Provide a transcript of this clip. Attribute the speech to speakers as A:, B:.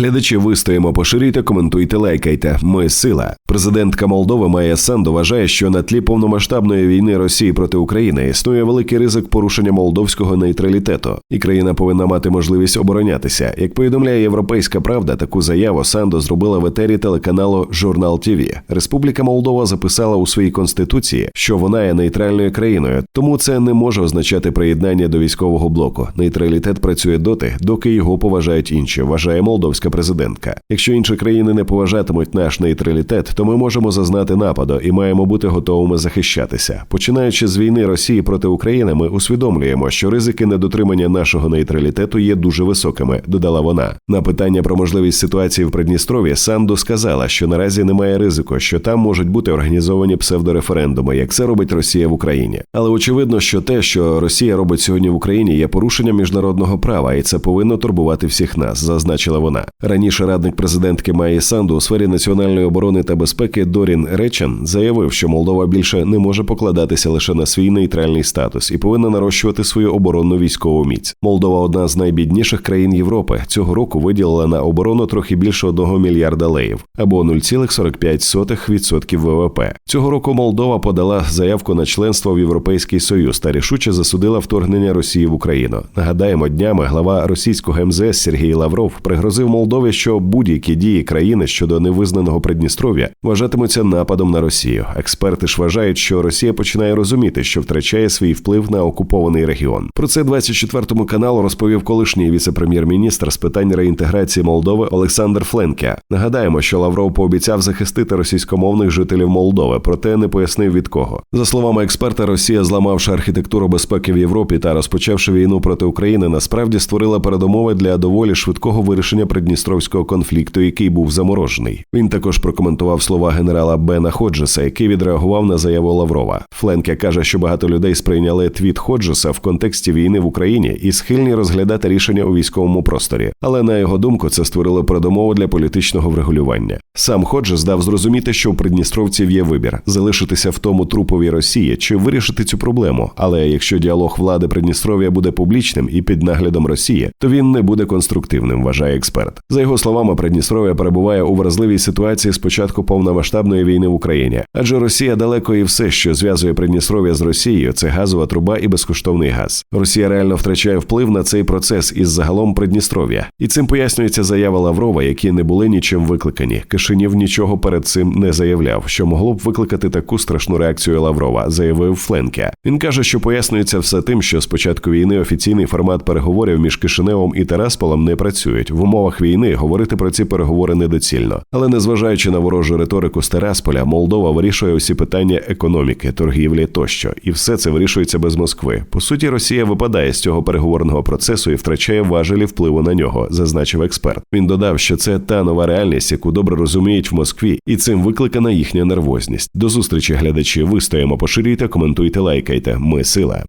A: Глядачі вистоїмо, поширюйте, коментуйте, лайкайте. Ми сила. Президентка Молдови Майя Санду вважає, що на тлі повномасштабної війни Росії проти України існує великий ризик порушення молдовського нейтралітету, і країна повинна мати можливість оборонятися. Як повідомляє Європейська Правда, таку заяву Санду зробила в етері телеканалу Журнал ТІВІ. Республіка Молдова записала у своїй конституції, що вона є нейтральною країною, тому це не може означати приєднання до військового блоку. Нейтралітет працює доти, доки його поважають інші. Вважає молдовська президентка. Якщо інші країни не поважатимуть наш нейтралітет, то ми можемо зазнати нападу і маємо бути готовими захищатися. Починаючи з війни Росії проти України, ми усвідомлюємо, що ризики недотримання нашого нейтралітету є дуже високими. Додала вона на питання про можливість ситуації в Придністров'ї. Санду сказала, що наразі немає ризику, що там можуть бути організовані псевдореферендуми, як це робить Росія в Україні. Але очевидно, що те, що Росія робить сьогодні в Україні, є порушенням міжнародного права, і це повинно турбувати всіх нас, зазначила вона. Раніше радник президентки Майї Санду у сфері національної оборони та безпеки Дорін Речен заявив, що Молдова більше не може покладатися лише на свій нейтральний статус і повинна нарощувати свою оборонну військову міць. Молдова одна з найбідніших країн Європи. Цього року виділила на оборону трохи більше одного мільярда леїв або 0,45% ВВП. Цього року Молдова подала заявку на членство в Європейський Союз та рішуче засудила вторгнення Росії в Україну. Нагадаємо, днями глава російського МЗС Сергій Лавров пригрозив Молдові, що будь-які дії країни щодо невизнаного Придністров'я вважатимуться нападом на Росію. Експерти ж вважають, що Росія починає розуміти, що втрачає свій вплив на окупований регіон. Про це 24 каналу розповів колишній віце-прем'єр-міністр з питань реінтеграції Молдови Олександр Фленке. Нагадаємо, що Лавров пообіцяв захистити російськомовних жителів Молдови, проте не пояснив від кого. За словами експерта, Росія, зламавши архітектуру безпеки в Європі та розпочавши війну проти України, насправді створила передумови для доволі швидкого вирішення придністровського конфлікту, який був заморожений. Він також прокоментував слова генерала Бена Ходжеса, який відреагував на заяву Лаврова. Фленке каже, що багато людей сприйняли твіт Ходжеса в контексті війни в Україні і схильні розглядати рішення у військовому просторі. Але на його думку, це створило передумову для політичного врегулювання. Сам Ходжес дав зрозуміти, що у придністровців є вибір залишитися в тому трупові Росії чи вирішити цю проблему. Але якщо діалог влади Придністров'я буде публічним і під наглядом Росії, то він не буде конструктивним, вважає експерт. За його словами, Придністров'я перебуває у вразливій ситуації з початку повномасштабної війни в Україні, адже Росія далеко і все, що зв'язує Придністров'я з Росією, це газова труба і безкоштовний газ. Росія реально втрачає вплив на цей процес із загалом Придністров'я, і цим пояснюється заява Лаврова, які не були нічим викликані. Кишинів нічого перед цим не заявляв, що могло б викликати таку страшну реакцію Лаврова, заявив Фленке. Він каже, що пояснюється все тим, що з початку війни офіційний формат переговорів між Кишиневом і Терасполом не працюють. В умовах війни говорити про ці переговори недоцільно. Але незважаючи на ворожу риторику з Терасполя, Молдова вирішує усі питання економіки, торгівлі тощо, і все це вирішується без Москви. По суті, Росія випадає з цього переговорного процесу і втрачає важелі впливу на нього, зазначив експерт. Він додав, що це та нова реальність, яку добре розуміють в Москві, і цим викликана їхня нервозність. До зустрічі глядачі. Вистоїмо, поширюйте, коментуйте, лайкайте. Ми сила.